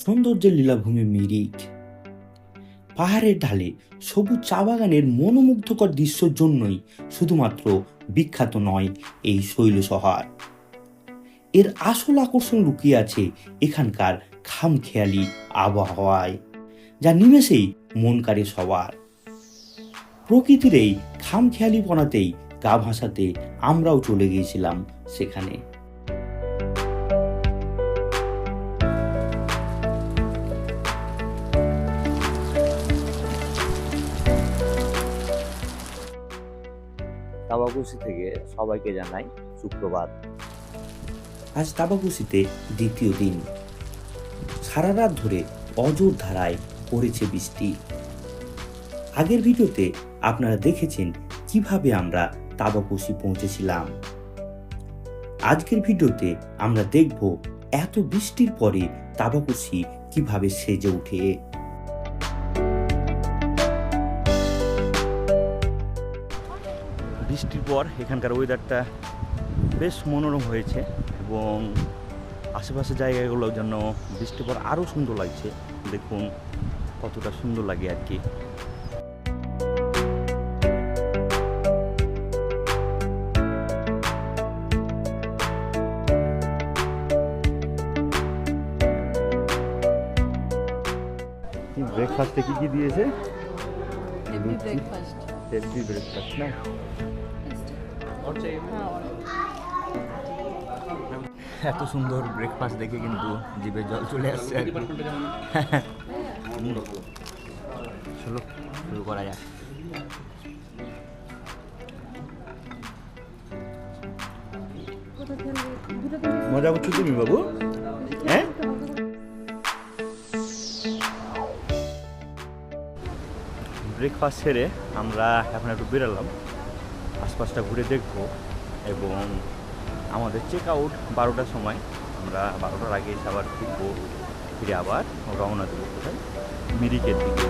সৌন্দর্যের লীলাভূমি মিরিক। পাহাড়ের ঢালে সবুজ চা বাগানের মনোমুগ্ধকর দৃশ্যর জন্যই শুধুমাত্র বিখ্যাত নয় এই শৈল শহর এর আসল আকর্ষণ লুকিয়ে আছে এখানকার খামখেয়ালি আবহাওয়ায়, যা নিমেষেই মন কাড়ে সবার। প্রকৃতির এই খামখেয়ালি খামখেয়ালিপনাতেই গা ভাসাতে আমরাও চলে গিয়েছিলাম সেখানে। তাবাকুসি থেকে সবাইকে জানাই সুপ্রভাত। আজ তাবাকুসিতে দ্বিতীয় দিন। সারা রাত ধরে অজোর ধারায় পড়েছে বৃষ্টি। আগের ভিডিওতে আপনারা দেখেছেন কীভাবে আমরা তাবাকুসি পৌঁছেছিলাম। আজকের ভিডিওতে আমরা দেখব এত বৃষ্টির পরে তাবাকুসি কীভাবে সেজে ওঠে বৃষ্টির পর এখানকার ওয়েদারটা বেশ মনোরম হয়েছে এবং আশেপাশে জায়গাগুলো যেন বৃষ্টির পর আরও সুন্দর লাগছে। দেখুন কতটা সুন্দর লাগে আর কি। ব্রেকফাস্টে কি কি দিয়েছে। ব্রেকফাস্ট হেলদি ব্রেকফাস্ট না? এত সুন্দর ব্রেকফাস্ট দেখে কিন্তু জিভে জল চলে আসছে। চলো, শুরু করা যাক। মজা করছ তুমি বাবু? হ্যাঁ? ব্রেকফাস্ট সেরে আমরা এখন একটু বেরোলাম। আশপাশটা ঘুরে দেখব এবং আমাদের চেক আউট বারোটার সময় আমরা বারোটার আগে আবার ফিরবো, ফিরে আবার রওনা দেবো কোথায়? মিরিকের দিকে।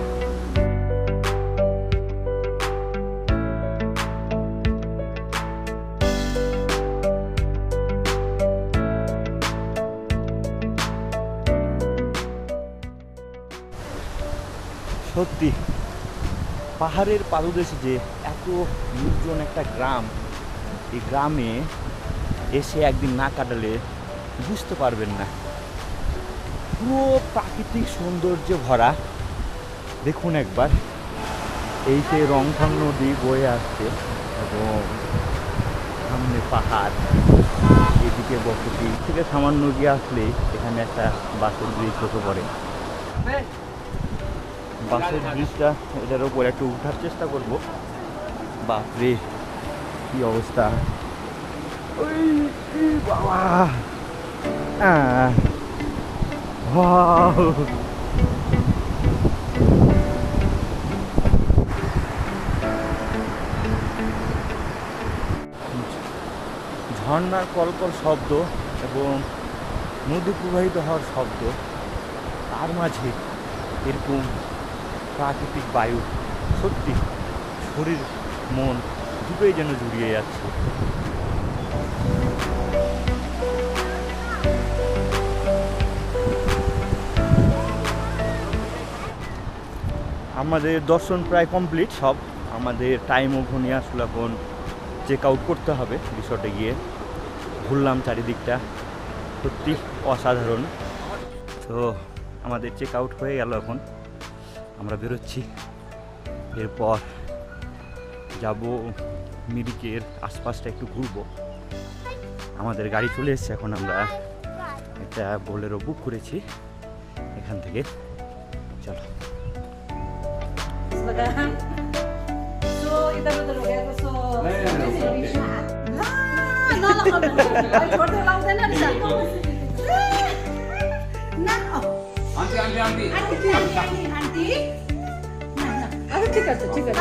সত্যি, পাহাড়ের পাদদেশে যে এত নির্জন একটা গ্রাম এই গ্রামে এসে একদিন না কাটালে বুঝতে পারবেন না। পুরো প্রাকৃতিক সৌন্দর্যে ভরা। দেখুন একবার এই যে রংথং নদী বয়ে আসছে এবং সামনে পাহাড় এদিকে বসতি থেকে সামান্য গিয়ে আসলেই এখানে একটা বাসের ব্রিজ চোখে পড়ে। বাসের ব্রিজটা এটার উপর একটু উঠার চেষ্টা করব। বাপরে, কি অবস্থা ওই বাবা! ঝর্ণার কলকল শব্দ এবং নদী প্রবাহিত হওয়ার শব্দ, তার মাঝে এরকম প্রাকৃতিক বায়ু, সত্যি শরীর মন দুটোই যেন জুড়িয়ে যাচ্ছে। আমাদের দর্শন প্রায় কমপ্লিট সব। আমাদের টাইমও ঘনিয়ে আসলো এখন। চেক আউট করতে হবে রিসর্টে গিয়ে। ঘুরলাম চারিদিকটা। সত্যি অসাধারণ। তো আমাদের চেক আউট হয়ে গেল এখন। আমরা বেরোচ্ছি। এরপর যাব মিরিকের আশপাশটা একটু ঘুরবো। আমাদের গাড়ি চলে এসছে এখন আমরা একটা বোলেরও বুক করেছি। এখান থেকে চলো। আচ্ছা, আচ্ছা, ঠিক আছে ঠিক আছে।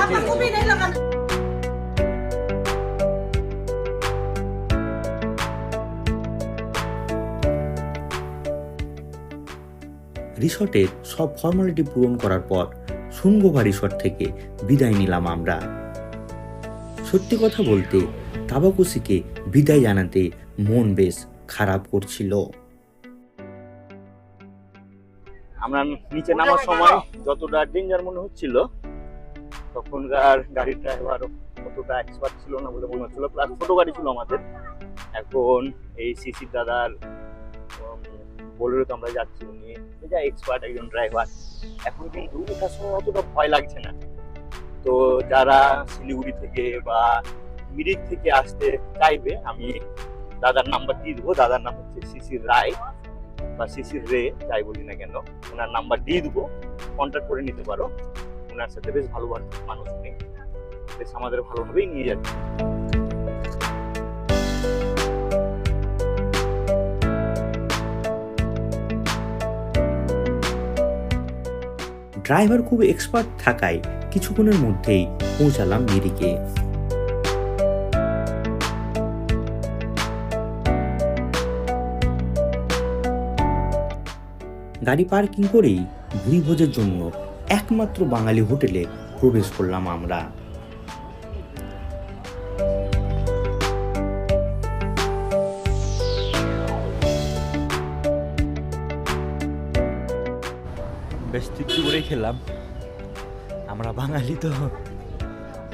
রিসর্টের সব ফর্মালিটি পূরণ করার পর সুনগোভা রিসর্ট থেকে বিদায় নিলাম আমরা। সত্যি কথা বলতে তাবাকুসিকে বিদায় জানাতে মন বেশ খারাপ করছিল। আমরা নিচে নামার সময় যতটা ডেঞ্জার মনে হচ্ছিল তখনকার গাড়ির ড্রাইভার অতটা এক্সপার্ট ছিল না বলে মনে হচ্ছিল। প্লাস ছোট গাড়ি ছিল আমাদের। এখন এই সিসির দাদার বলেরও তো আমরা যাচ্ছি, উনি যা এক্সপার্ট একজন ড্রাইভার এখন কিন্তু ওঠার সময় অতটা ভয় লাগছে না। তো যারা শিলিগুড়ি থেকে বা মিরিক থেকে আসতে চাইবে, আমি দাদার নাম্বার দিয়ে দেবো। দাদার নাম হচ্ছে শিশির রায় বা শিশির রে, যাই বলি না কেন, ওনার নাম্বার দিয়ে দেবো। কন্ট্যাক্ট করে নিতে পারো। ওনার সাথে বেশ ভালো মানুষ নেই বেশ আমাদের ভালোভাবেই নিয়ে যাচ্ছে ড্রাইভার খুব এক্সপার্ট থাকায় কিছুক্ষণের মধ্যেই পৌঁছালাম মিরিকে। গাড়ি পার্কিং করেই ভুইভোজের জন্য একমাত্র বাঙালি হোটেলে প্রবেশ করলাম আমরা। বেশ তৃপ্তি করেই খেলাম। আমরা বাঙালি তো।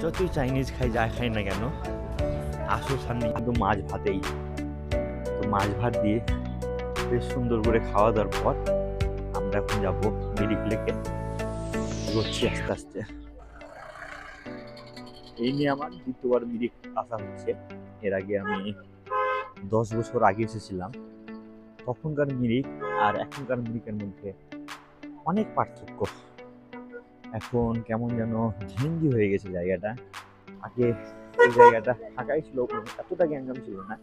যতই চাইনিজ খাই, যা খাই না কেন, আসল সামনে কিন্তু মাছ ভাতেই। তো মাছ ভাত দিয়ে বেশ সুন্দর করে খাওয়া দাওয়ার পর আমরা এখন যাব মিরিক লেকে। এগোচ্ছি আস্তে আস্তে। এই নিয়ে আমার দ্বিতীয়বার মিরিক আসা হচ্ছে। এর আগে আমি দশ বছর আগে এসেছিলাম। তখনকার মিরিক আর এখনকার মিরিকের মধ্যে অনেক পার্থক্য। এখন কেমন যেন ঘেঞ্জি হয়ে গেছে জায়গাটা। আগে এই জায়গাটা ফাঁকাই ছিল এতটা গ্যাঞ্জাম ছিল না।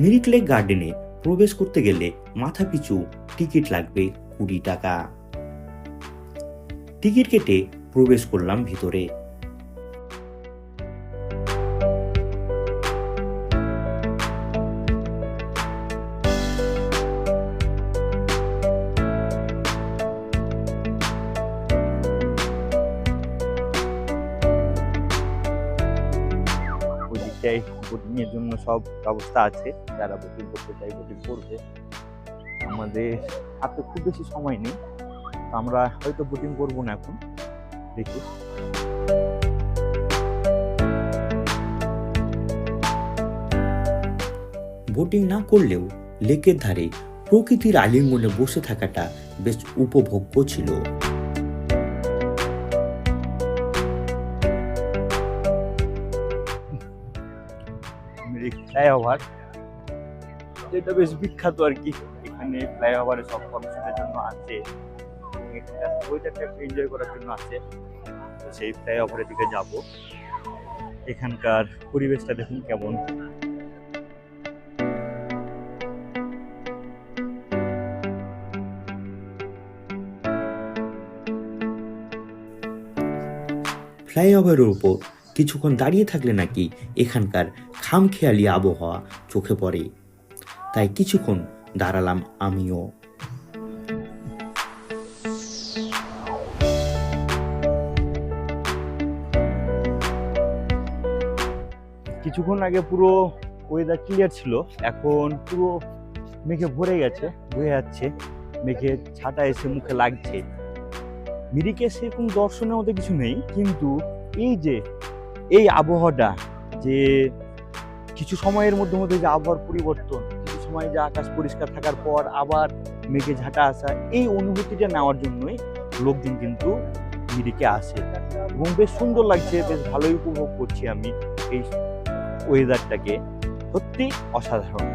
মিরিক লেক গার্ডেনে প্রবেশ করতে গেলে মাথা পিছু টিকিট লাগবে কুড়ি টাকা। টিকিট কেটে প্রবেশ করলাম ভিতরে। দিকটায় বোটিং এর জন্য সব ব্যবস্থা আছে। যারা বোটিং করতে চাই বোটিং করবে। আমাদের হাতে খুব বেশি সময় নেই। তো আমরা হয়তো বোটিং করব না এখন। দেখি। বোটিং না করলেও লেকের ধারে প্রকৃতির আলিঙ্গনে বসে থাকাটা বেশ উপভোগ্য ছিল। ফ্লাইওভার যেটা বেশ বিখ্যাত আর কি। এখানে ফ্লাইওভারে সব ফটোশুটের জন্য আছে। ওইটাকে এনজয় করার জন্য আছে। সেই ফ্লাইওভারের দিকে যাব। এখানকার পরিবেশটা দেখুন কেমন। ফ্লাইওভারের উপর কিছুক্ষণ দাঁড়িয়ে থাকলে নাকি এখানকার খামখেয়ালি আবহাওয়া চোখে পড়ে। তাই কিছুক্ষণ দাঁড়ালাম আমিও। কিছুক্ষণ আগে পুরো ওয়েদার ক্লিয়ার ছিল, এখন পুরো মেঘে ভরে গেছে, বয়ে যাচ্ছে। মেঘে ছাটা এসে মুখে লাগছে। মিরিকে সেরকম দর্শনের মতো কিছু নেই, কিন্তু এই যে, এই আবহাওয়াটা, যে কিছু সময়ের মধ্যে মধ্যে যে আবহাওয়ার পরিবর্তন, কিছু সময় যে আকাশ পরিষ্কার থাকার পর আবার মেঘে ঝাঁটা আসা, এই অনুভূতিটা নেওয়ার জন্যই লোকজন কিন্তু মিরিকে আসে। এবং বেশ সুন্দর লাগছে, বেশ ভালোই উপভোগ করছি আমি এই ওয়েদারটাকে সত্যি অসাধারণ।